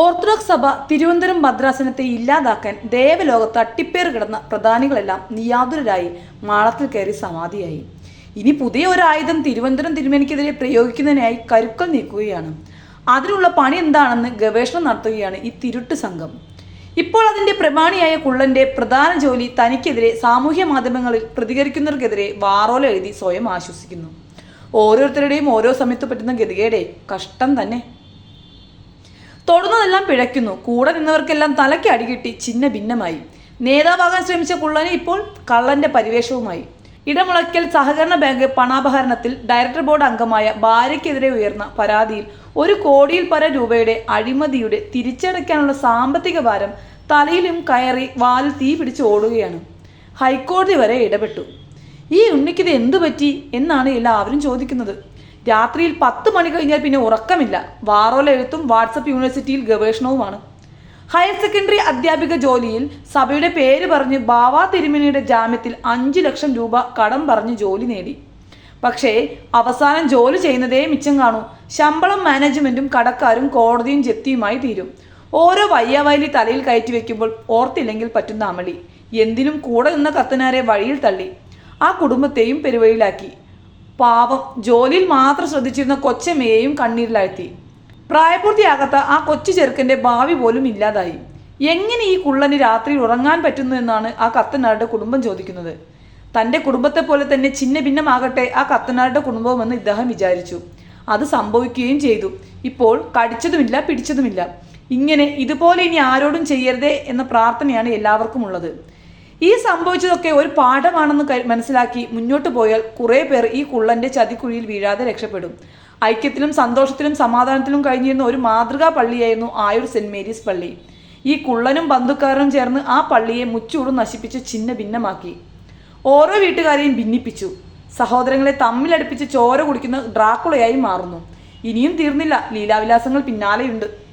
Orthodox സഭ തിരുവനന്തപുരം മദ്രാസനത്തെ ഇല്ലാതാക്കാൻ ദേവലോകത്ത് അട്ടിപ്പേർ കിടന്ന പ്രധാനികളെല്ലാം നിയാതുരരായി മാളത്തിൽ കയറി സമാധിയായി. ഇനി പുതിയ ഒരു ആയുധം തിരുവനന്തപുരം തിരുമേനിക്കെതിരെ പ്രയോഗിക്കുന്നതിനായി കരുക്കൾ നീക്കുകയാണ്. അതിനുള്ള പണി എന്താണെന്ന് ഗവേഷണം നടത്തുകയാണ് ഈ തിരുട്ട് സംഘം. ഇപ്പോൾ അതിന്റെ പ്രമാണിയായ കുള്ളന്റെ പ്രധാന ജോലി തനിക്കെതിരെ സാമൂഹ്യ മാധ്യമങ്ങളിൽ പ്രതികരിക്കുന്നവർക്കെതിരെ വാറോല എഴുതി സ്വയം ആശ്വസിക്കുന്നു. ഓരോരുത്തരുടെയും ഓരോ സമയത്ത് പറ്റുന്ന ഗതികേടെ കഷ്ടം തന്നെ. തൊടുന്നതെല്ലാം പിഴയ്ക്കുന്നു. കൂടെ നിന്നവർക്കെല്ലാം തലയ്ക്ക് അടികിട്ടി ചിന്ന ഭിന്നമായി. നേതാവാകാൻ ശ്രമിച്ച കുള്ളനെ ഇപ്പോൾ കള്ളന്റെ പരിവേഷവുമായി. ഇടമുളയ്ക്കൽ സഹകരണ ബാങ്ക് പണാപഹരണത്തിൽ ഡയറക്ടർ ബോർഡ് അംഗമായ ഭാര്യയ്ക്കെതിരെ ഉയർന്ന പരാതിയിൽ ഒരു കോടിയിൽ പര രൂപയുടെ അഴിമതിയുടെ തിരിച്ചടയ്ക്കാനുള്ള സാമ്പത്തിക ഭാരം തലയിലും കയറി വാലിൽ തീ പിടിച്ച് ഓടുകയാണ്. ഹൈക്കോടതി വരെ ഇടപെട്ടു. ഈ ഉണ്ണിക്കിത് എന്തു പറ്റി എന്നാണ് എല്ലാവരും ചോദിക്കുന്നത്. രാത്രിയിൽ പത്ത് മണി കഴിഞ്ഞാൽ പിന്നെ ഉറക്കമില്ല. വാറോല എഴുത്തും വാട്സപ്പ് യൂണിവേഴ്സിറ്റിയിൽ ഗവേഷണവുമാണ്. ഹയർ സെക്കൻഡറി അധ്യാപിക ജോലിയിൽ സഭയുടെ പേര് പറഞ്ഞ് ബാവ തിരുമേനിയുടെ ജാമ്യത്തിൽ അഞ്ചു ലക്ഷം രൂപ കടം പറഞ്ഞ് ജോലി നേടി. പക്ഷേ അവസാനം ജോലി ചെയ്യുന്നതേ മിച്ചം കാണൂ. ശമ്പളം മാനേജ്മെന്റും കടക്കാരും കോടതിയും ജപ്തിയുമായി തീരും. ഓരോ വയ്യാവലി തലയിൽ കയറ്റി വെക്കുമ്പോൾ ഓർത്തില്ലെങ്കിൽ പറ്റുന്ന അമളി. എന്തിനും കൂടെ നിന്ന കത്തനാരെ വഴിയിൽ തള്ളി. ആ കുടുംബത്തെയും പെരുവഴിയിലാക്കി. പാവം ജോലിയിൽ മാത്രം ശ്രദ്ധിച്ചിരുന്ന കൊച്ചമ്മയെയും കണ്ണീരിലാഴ്ത്തി. പ്രായപൂർത്തിയാകാത്ത ആ കൊച്ചു ചെറുക്കന്റെ ഭാവി പോലും ഇല്ലാതായി. എങ്ങനെ ഈ കുള്ളന് രാത്രിയിൽ ഉറങ്ങാൻ പറ്റുന്നു എന്നാണ് ആ കത്തനാരുടെ കുടുംബം ചോദിക്കുന്നത്. തന്റെ കുടുംബത്തെ പോലെ തന്നെ ചിന്ന ഭിന്നമാകട്ടെ ആ കത്തനാരുടെ കുടുംബമെന്ന് ഇദ്ദേഹം വിചാരിച്ചു. അത് സംഭവിക്കുകയും ചെയ്തു. ഇപ്പോൾ കടിച്ചതുമില്ല പിടിച്ചതുമില്ല. ഇങ്ങനെ ഇതുപോലെ ഇനി ആരോടും ചെയ്യരുതേ എന്ന പ്രാർത്ഥനയാണ് എല്ലാവർക്കും ഉള്ളത്. ഈ സംഭവിച്ചതൊക്കെ ഒരു പാഠമാണെന്ന് മനസ്സിലാക്കി മുന്നോട്ട് പോയാൽ കുറേ പേർ ഈ കുള്ളന്റെ ചതിക്കുഴിയിൽ വീഴാതെ രക്ഷപ്പെടും. ഐക്യത്തിലും സന്തോഷത്തിലും സമാധാനത്തിലും കഴിഞ്ഞിരുന്ന ഒരു മാതൃകാ പള്ളിയായിരുന്നു ആയൂർ സെന്റ് മേരീസ് പള്ളി. ഈ കുള്ളനും ബന്ധുക്കാരനും ചേർന്ന് ആ പള്ളിയെ മുച്ചൂടും നശിപ്പിച്ച് ചിന്ന ഭിന്നമാക്കി ഓരോ വീട്ടുകാരെയും ഭിന്നിപ്പിച്ചു. സഹോദരങ്ങളെ തമ്മിലടുപ്പിച്ച് ചോര കുടിക്കുന്ന ഡ്രാക്കുളയായി മാറുന്നു. ഇനിയും തീർന്നില്ല. ലീലാവിലാസങ്ങൾ പിന്നാലെയുണ്ട്.